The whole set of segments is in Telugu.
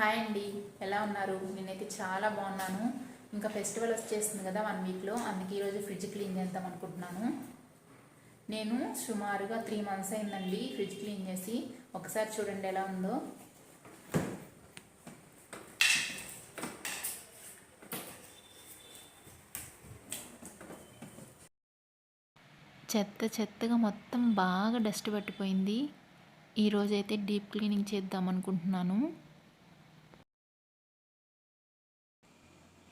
హాయ్ అండి. ఎలా ఉన్నారు? నేనైతే చాలా బాగున్నాను. ఇంకా ఫెస్టివల్ వచ్చేస్తుంది కదా వన్ వీక్లో. అందుకే ఈరోజు ఫ్రిడ్జ్ క్లీన్ చేద్దాం అనుకుంటున్నాను. నేను సుమారుగా త్రీ మంత్స్ అయిందండి ఫ్రిడ్జ్ క్లీన్ చేసి. ఒకసారి చూడండి ఎలా ఉందో. చెత్త చెత్తగా మొత్తం బాగా డస్ట్ పట్టిపోయింది. ఈరోజైతే డీప్ క్లీనింగ్ చేద్దాం అనుకుంటున్నాను.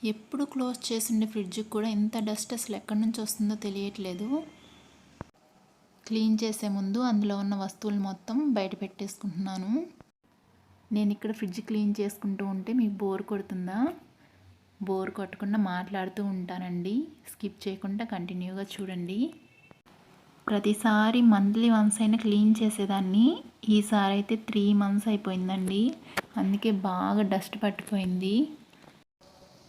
ఎప్పుడు క్లోజ్ చేసిండే ఫ్రిడ్జ్కి కూడా ఎంత డస్ట్ అసలు ఎక్కడి నుంచి వస్తుందో తెలియట్లేదు. క్లీన్ చేసే ముందు అందులో ఉన్న వస్తువులు మొత్తం బయట పెట్టేసుకుంటున్నాను. నేను ఇక్కడ ఫ్రిడ్జ్ క్లీన్ చేసుకుంటూ ఉంటే మీకు బోర్ కొడుతుందా? బోర్ కొట్టకుండా మాట్లాడుతూ ఉంటానండి. స్కిప్ చేయకుండా కంటిన్యూగా చూడండి. ప్రతిసారి మంత్లీ వన్స్ అయినా క్లీన్ చేసేదాన్ని. ఈసారి అయితే త్రీ మంత్స్ అయిపోయిందండి. అందుకే బాగా డస్ట్ పట్టిపోయింది.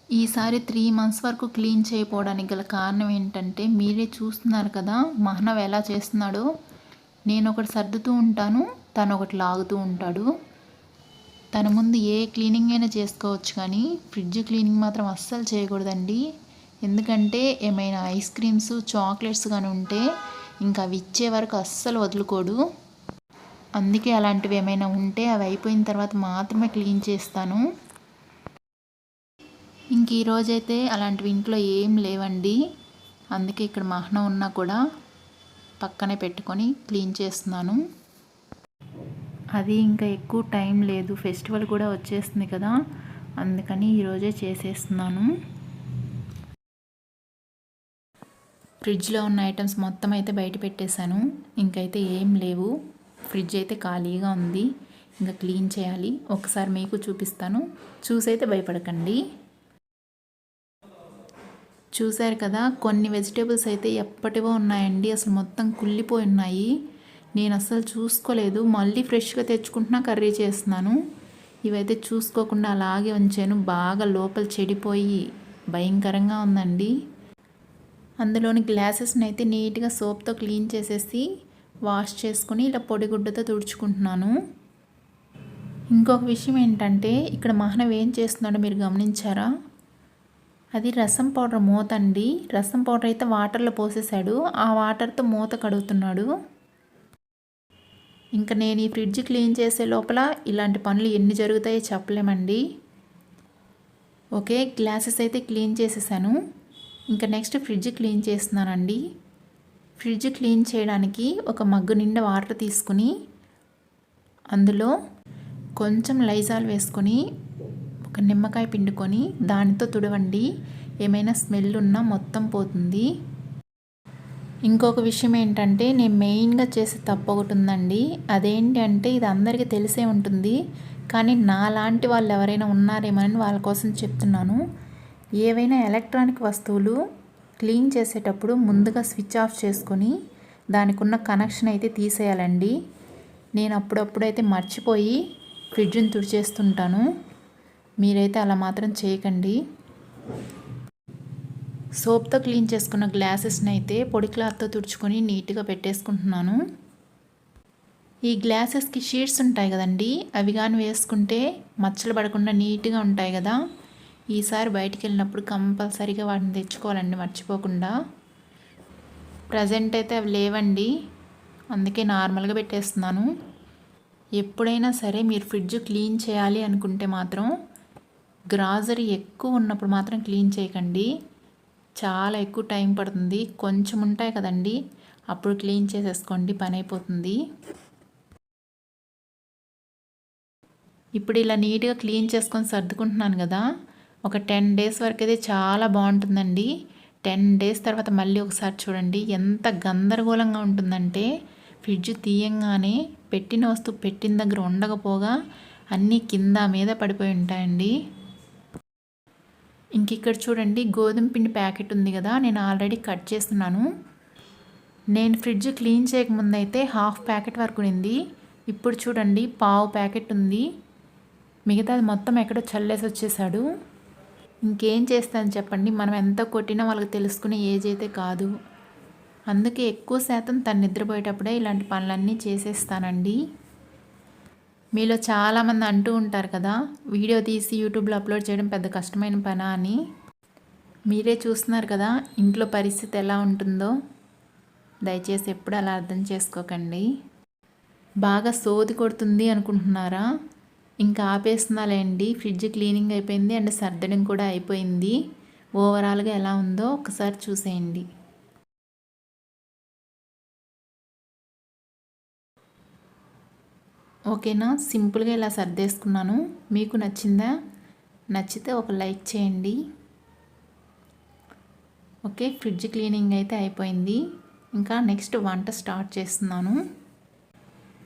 ఈసారి త్రీ మంత్స్ వరకు క్లీన్ చేయకపోవడానికి గల కారణం ఏంటంటే మీరే చూస్తున్నారు కదా మహనవ్ ఎలా చేస్తున్నాడో. నేను ఒకటి సర్దుతూ ఉంటాను తను ఒకటి లాగుతూ ఉంటాడు. తన ముందు ఏ క్లీనింగ్ అయినా చేసుకోవచ్చు కానీ ఫ్రిడ్జ్ క్లీనింగ్ మాత్రం అస్సలు చేయకూడదండి. ఎందుకంటే ఏమైనా ఐస్ క్రీమ్స్ చాక్లెట్స్ కానీ ఉంటే ఇంకా అవి ఇచ్చే వరకు అస్సలు వదులుకోడు. అందుకే అలాంటివి ఏమైనా ఉంటే అవి అయిపోయిన తర్వాత మాత్రమే క్లీన్ చేస్తాను. ఇంక ఈరోజైతే అలాంటివి ఇంట్లో ఏం లేవండి. అందుకే ఇక్కడ మహనం ఉన్నా కూడా పక్కనే పెట్టుకొని క్లీన్ చేస్తున్నాను. అది ఇంకా ఎక్కువ టైం లేదు. ఫెస్టివల్ కూడా వచ్చేస్తుంది కదా. అందుకని ఈరోజే చేసేస్తున్నాను. ఫ్రిడ్జ్లో ఉన్న ఐటమ్స్ మొత్తం అయితే బయట పెట్టేశాను. ఇంకైతే ఏం లేవు. ఫ్రిడ్జ్ అయితే ఖాళీగా ఉంది. ఇంకా క్లీన్ చేయాలి. ఒకసారి మీకు చూపిస్తాను. చూసైతే భయపడకండి. చూశారు కదా కొన్ని వెజిటేబుల్స్ అయితే ఎప్పటివో ఉన్నాయండి. అసలు మొత్తం కుళ్ళిపోయి ఉన్నాయి. నేను అసలు చూసుకోలేదు. మళ్ళీ ఫ్రెష్గా తెచ్చుకుంటున్నా కర్రీ చేస్తున్నాను. ఇవైతే చూసుకోకుండా అలాగే ఉంచాను. బాగా లోపల చెడిపోయి భయంకరంగా ఉందండి. అందులోని గ్లాసెస్ని అయితే నీట్గా సోప్తో క్లీన్ చేసేసి వాష్ చేసుకుని ఇలా పొడిగుడ్డతో తుడుచుకుంటున్నాను. ఇంకొక విషయం ఏంటంటే ఇక్కడ మహనవ్ ఏం చేస్తున్నాడో మీరు గమనించారా? అది రసం పౌడర్ మూత అండి రసం పౌడర్ అయితే వాటర్లో పోసేసాడు. ఆ వాటర్తో మూత కడుగుతున్నాడు. ఇంకా నేను ఈ ఫ్రిడ్జ్ క్లీన్ చేసే లోపల ఇలాంటి పనులు ఎన్ని జరుగుతాయో చెప్పలేమండి. ఓకే గ్లాసెస్ అయితే క్లీన్ చేసేసాను. ఇంకా నెక్స్ట్ ఫ్రిడ్జ్ క్లీన్ చేస్తున్నానండి. ఫ్రిడ్జ్ క్లీన్ చేయడానికి ఒక మగ్గు నిండా వాటర్ తీసుకుని అందులో కొంచెం లైజాల్ వేసుకొని ఒక నిమ్మకాయ పిండుకొని దానితో తుడవండి. ఏమైనా స్మెల్ ఉన్నా మొత్తం పోతుంది. ఇంకొక విషయం ఏంటంటే నేను మెయిన్గా చేసే తప్పు ఒకటి ఉందండి. అదేంటి అంటే ఇది అందరికీ తెలిసే ఉంటుంది. కానీ నాలాంటి వాళ్ళు ఎవరైనా ఉన్నారేమని వాళ్ళ కోసం చెప్తున్నాను. ఏవైనా ఎలక్ట్రానిక్ వస్తువులు క్లీన్ చేసేటప్పుడు ముందుగా స్విచ్ ఆఫ్ చేసుకొని దానికి ఉన్న కనెక్షన్ అయితే తీసేయాలండి. నేను అప్పుడప్పుడైతే మర్చిపోయి ఫ్రిడ్జ్ని తుడిచేస్తుంటాను. మీరైతే అలా మాత్రం చేయకండి. సోప్తో క్లీన్ చేసుకున్న గ్లాసెస్ని అయితే పొడి క్లాత్తో తుడుచుకొని నీట్గా పెట్టేసుకుంటున్నాను. ఈ గ్లాసెస్కి షీట్స్ ఉంటాయి కదండి అవి కానీ వేసుకుంటే మచ్చలు పడకుండా నీట్గా ఉంటాయి కదా. ఈసారి బయటికి వెళ్ళినప్పుడు కంపల్సరీగా వాటిని తెచ్చుకోవాలండి మర్చిపోకుండా. ప్రజెంట్ అయితే అవి లేవండి అందుకే నార్మల్గా పెట్టేస్తున్నాను. ఎప్పుడైనా సరే మీరు ఫ్రిడ్జ్ క్లీన్ చేయాలి అనుకుంటే మాత్రం గ్రాజరీ ఎక్కువ ఉన్నప్పుడు మాత్రం క్లీన్ చేయకండి. చాలా ఎక్కువ టైం పడుతుంది. కొంచెం ఉంటాయి కదండి. అప్పుడు క్లీన్ చేసేసుకోండి. పని అయిపోతుంది. ఇప్పుడు ఇలా నీట్గా క్లీన్ చేసుకొని సర్దుకుంటున్నాను కదా. ఒక టెన్ డేస్ వరకు అయితే చాలా బాగుంటుందండి. టెన్ డేస్ తర్వాత మళ్ళీ ఒకసారి చూడండి. ఎంత గందరగోళంగా ఉంటుందంటే ఫ్రిడ్జ్ తీయంగానే పెట్టిన వస్తువు పెట్టిన దగ్గర ఉండకపోగా అన్నీ కింద మీద పడిపోయి ఉంటాయండి. ఇంక ఇక్కడ చూడండి గోధుమ పిండి ప్యాకెట్ ఉంది కదా నేను ఆల్రెడీ కట్ చేస్తున్నాను. నేను ఫ్రిడ్జ్ క్లీన్ చేయకముందు అయితే హాఫ్ ప్యాకెట్ వరకు ఉంది. ఇప్పుడు చూడండి పావు ప్యాకెట్ ఉంది. మిగతాది మొత్తం ఎక్కడో చల్లేసి వచ్చేసాడు. ఇంకేం చేస్తాను చెప్పండి మనం ఎంత కొట్టినా వాళ్ళకి తెలుసుకునే ఏజ్ అయితే కాదు. అందుకే ఎక్కువ శాతం తను నిద్రపోయేటప్పుడే ఇలాంటి పనులన్నీ చేసేస్తానండి. మీలో చాలామంది అంటూ ఉంటారు కదా వీడియో తీసి యూట్యూబ్లో అప్లోడ్ చేయడం పెద్ద కష్టమైన పనా అని. మీరే చూస్తున్నారు కదా ఇంట్లో పరిస్థితి ఎలా ఉంటుందో. దయచేసి ఎప్పుడు అలా అర్థం చేసుకోకండి. బాగా సోది కొడుతుంది అనుకుంటున్నారా? ఇంకా ఆపేస్తున్నాలేండి ఫ్రిడ్జ్ క్లీనింగ్ అయిపోయింది అండ్ సర్దడం కూడా అయిపోయింది. ఓవరాల్గా ఎలా ఉందో ఒకసారి చూసేయండి. ఓకేనా? సింపుల్గా ఇలా సర్దేసుకున్నాను. మీకు నచ్చిందా? నచ్చితే ఒక లైక్ చేయండి. ఓకే ఫ్రిడ్జ్ క్లీనింగ్ అయితే అయిపోయింది. ఇంకా నెక్స్ట్ వంట స్టార్ట్ చేస్తున్నాను.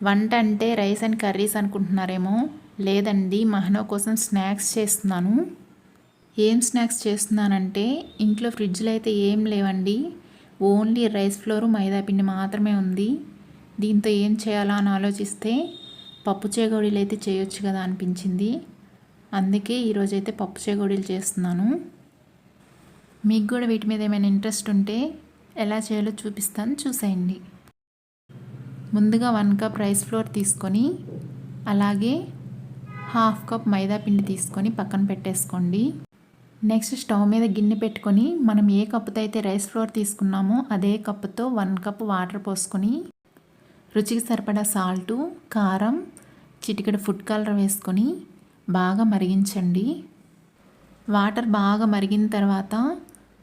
వంట అంటే రైస్ అండ్ కర్రీస్ అనుకుంటున్నారేమో? లేదండి మహనో కోసం స్నాక్స్ చేస్తున్నాను. ఏం స్నాక్స్ చేస్తున్నానంటే ఇంట్లో ఫ్రిడ్జ్లో అయితే ఏం లేవండి. ఓన్లీ రైస్ ఫ్లోరు మైదా పిండి మాత్రమే ఉంది. దీంతో ఏం చేయాలా అని ఆలోచిస్తే పప్పు చేగోడీలు అయితే చేయొచ్చు కదా అనిపించింది. అందుకే ఈరోజైతే పప్పు చేగోడీలు చేస్తున్నాను. మీకు కూడా వీటి మీద ఏమైనా ఇంట్రెస్ట్ ఉంటే ఎలా చేయాలో చూపిస్తాను. చూసేయండి. ముందుగా వన్ కప్ రైస్ ఫ్లోర్ తీసుకొని అలాగే హాఫ్ కప్ మైదా పిండి తీసుకొని పక్కన పెట్టేసుకోండి. నెక్స్ట్ స్టవ్ మీద గిన్నె పెట్టుకొని మనం ఏ కప్పుతో అయితే రైస్ ఫ్లోర్ తీసుకున్నామో అదే కప్పుతో వన్ కప్ వాటర్ పోసుకొని రుచికి సరిపడా సాల్టు కారం చిటికెడు ఫుడ్ కలర్ వేసుకొని బాగా మరిగించండి. వాటర్ బాగా మరిగిన తర్వాత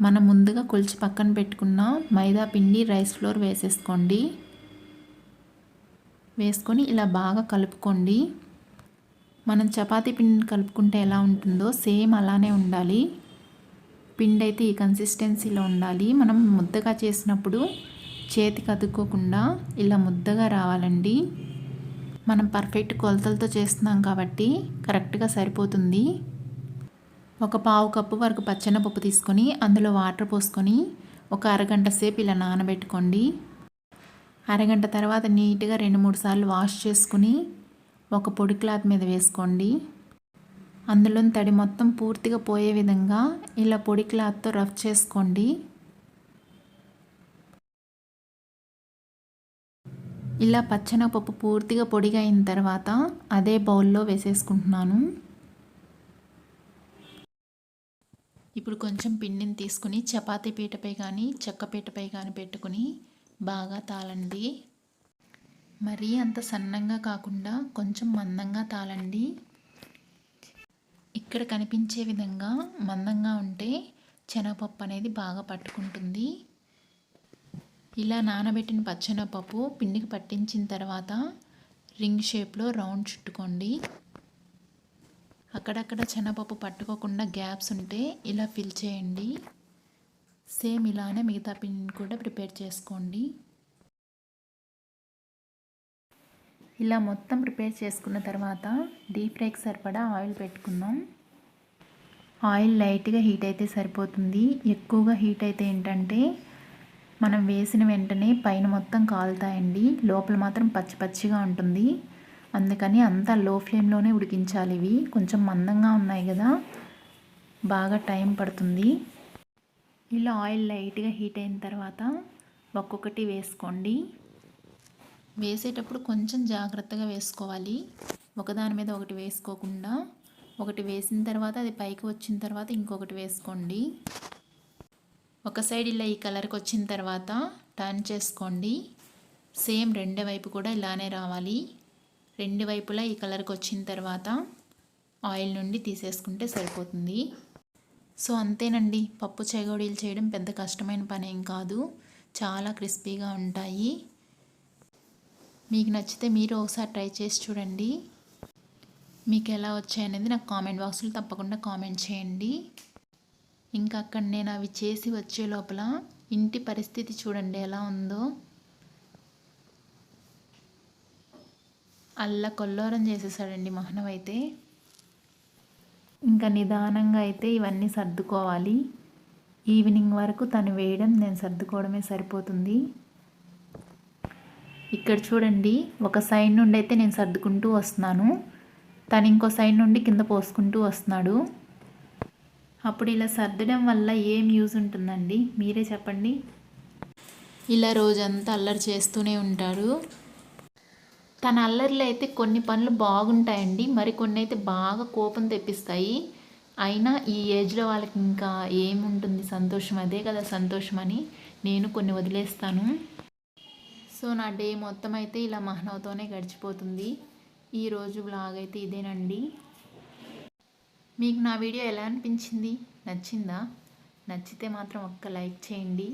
మనం ముందుగా కొలిచి పక్కన పెట్టుకున్న మైదా పిండి రైస్ ఫ్లోర్ వేసేసుకోండి. వేసుకొని ఇలా బాగా కలుపుకోండి. మనం చపాతీ పిండిని కలుపుకుంటే ఎలా ఉంటుందో సేమ్ అలానే ఉండాలి. పిండి అయితే ఈ కన్సిస్టెన్సీలో ఉండాలి. మనం ముద్దగా చేసినప్పుడు చేతికి అతుక్కోకుండా ఇలా ముద్దగా రావాలండి. మనం పర్ఫెక్ట్ కొలతలతో చేస్తున్నాం కాబట్టి కరెక్ట్గా సరిపోతుంది. ఒక పావు కప్పు వరకు పచ్చెనపప్పు తీసుకొని అందులో వాటర్ పోసుకొని ఒక అరగంట సేపు ఇలా నానబెట్టుకోండి. అరగంట తర్వాత నీట్గా రెండు మూడు సార్లు వాష్ చేసుకుని ఒక పొడి క్లాత్ మీద వేసుకోండి. అందులో తడి మొత్తం పూర్తిగా పోయే విధంగా ఇలా పొడి క్లాత్తో రఫ్ చేసుకోండి. ఇలా పచ్చనపప్పు పూర్తిగా పొడిగా అయిన తర్వాత అదే బౌల్లో వేసేసుకుంటున్నాను. ఇప్పుడు కొంచెం పిండిని తీసుకుని చపాతీ పీటపై కానీ చెక్క పీటపై కానీ పెట్టుకుని బాగా తాళండి మరీ అంత సన్నంగా కాకుండా కొంచెం మందంగా తాళండి ఇక్కడ కనిపించే విధంగా మందంగా ఉంటే శనగపప్పు అనేది బాగా పట్టుకుంటుంది. ఇలా నానబెట్టిన పచ్చెనపప్పు పిండికి పట్టించిన తర్వాత రింగ్ షేప్లో రౌండ్ చుట్టుకోండి. అక్కడక్కడ శనగపప్పు పట్టుకోకుండా గ్యాప్స్ ఉంటే ఇలా ఫిల్ చేయండి. సేమ్ ఇలానే మిగతా పిండిని కూడా ప్రిపేర్ చేసుకోండి. ఇలా మొత్తం ప్రిపేర్ చేసుకున్న తర్వాత డీప్ ఫ్రైకి సరిపడా ఆయిల్ పెట్టుకుందాం. ఆయిల్ లైట్గా హీట్ అయితే సరిపోతుంది. ఎక్కువగా హీట్ అయితే ఏంటంటే మనం వేసిన వెంటనే పైన మొత్తం కాలుతాయండి. లోపల మాత్రం పచ్చి పచ్చిగా ఉంటుంది. అందుకని అంతా లో ఫ్లేమ్లోనే ఉడికించాలి ఇవి. కొంచెం మందంగా ఉన్నాయి కదా. బాగా టైం పడుతుంది. ఇలా ఆయిల్ లైట్గా హీట్ అయిన తర్వాత ఒక్కొక్కటి వేసుకోండి. వేసేటప్పుడు కొంచెం జాగ్రత్తగా వేసుకోవాలి. ఒకదాని మీద ఒకటి వేసుకోకుండా ఒకటి వేసిన తర్వాత అది పైకి వచ్చిన తర్వాత ఇంకొకటి వేసుకోండి. ఒక సైడ్ ఇలా ఈ కలర్కి వచ్చిన తర్వాత టర్న్ చేసుకోండి. సేమ్ రెండో వైపు కూడా ఇలానే రావాలి. రెండు వైపులా ఈ కలర్కి వచ్చిన తర్వాత ఆయిల్ నుండి తీసేసుకుంటే సరిపోతుంది. సో అంతేనండి. పప్పు చెగోడీలు చేయడం పెద్ద కష్టమైన పని ఏం కాదు. చాలా క్రిస్పీగా ఉంటాయి. మీకు నచ్చితే మీరు ఒకసారి ట్రై చేసి చూడండి. మీకు ఎలా వచ్చాయనేది నాకు కామెంట్ బాక్స్లో తప్పకుండా కామెంట్ చేయండి. ఇంకా అక్కడ నేను అవి చేసి వచ్చే లోపల ఇంటి పరిస్థితి చూడండి ఎలా ఉందో. అల్ల కొల్లోరం చేసేసాడండి మహనం అయితే. ఇంకా నిదానంగా అయితే ఇవన్నీ సర్దుకోవాలి. ఈవినింగ్ వరకు తను వేయడం నేను సర్దుకోవడమే సరిపోతుంది. ఇక్కడ చూడండి ఒక సైడ్ నుండి అయితే నేను సర్దుకుంటూ వస్తున్నాను. తను ఇంకో సైడ్ నుండి కింద పోసుకుంటూ వస్తున్నాడు. అప్పుడు ఇలా సర్దడం వల్ల ఏం యూజ్ ఉంటుందండి? మీరే చెప్పండి. ఇలా రోజంతా అల్లరి చేస్తూనే ఉంటారు తన అల్లరిలో అయితే కొన్ని పనులు బాగుంటాయండి. మరి కొన్ని అయితే బాగా కోపం తెప్పిస్తాయి. అయినా ఈ ఏజ్లో వాళ్ళకి ఇంకా ఏముంటుంది? సంతోషం. అదే కదా సంతోషం అని నేను కొన్ని వదిలేస్తాను. సో నా డే మొత్తం అయితే ఇలా మహనవతోనే గడిచిపోతుంది. ఈరోజు బ్లాగ్ అయితే ఇదేనండి. మీకు నా వీడియో ఎలా అనిపించింది? నచ్చిందా? నచ్చితే మాత్రం ఒక్క లైక్ చేయండి.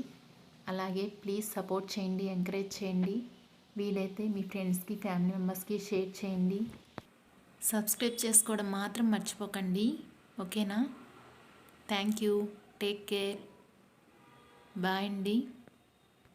అలాగే ప్లీజ్ సపోర్ట్ చేయండి ఎంకరేజ్ చేయండి. వీలైతే మీ ఫ్రెండ్స్కి ఫ్యామిలీ మెంబర్స్కి షేర్ చేయండి. సబ్స్క్రైబ్ చేసుకోవడం మాత్రం మర్చిపోకండి. ఓకేనా? Thank you. Take care. Bye అండి.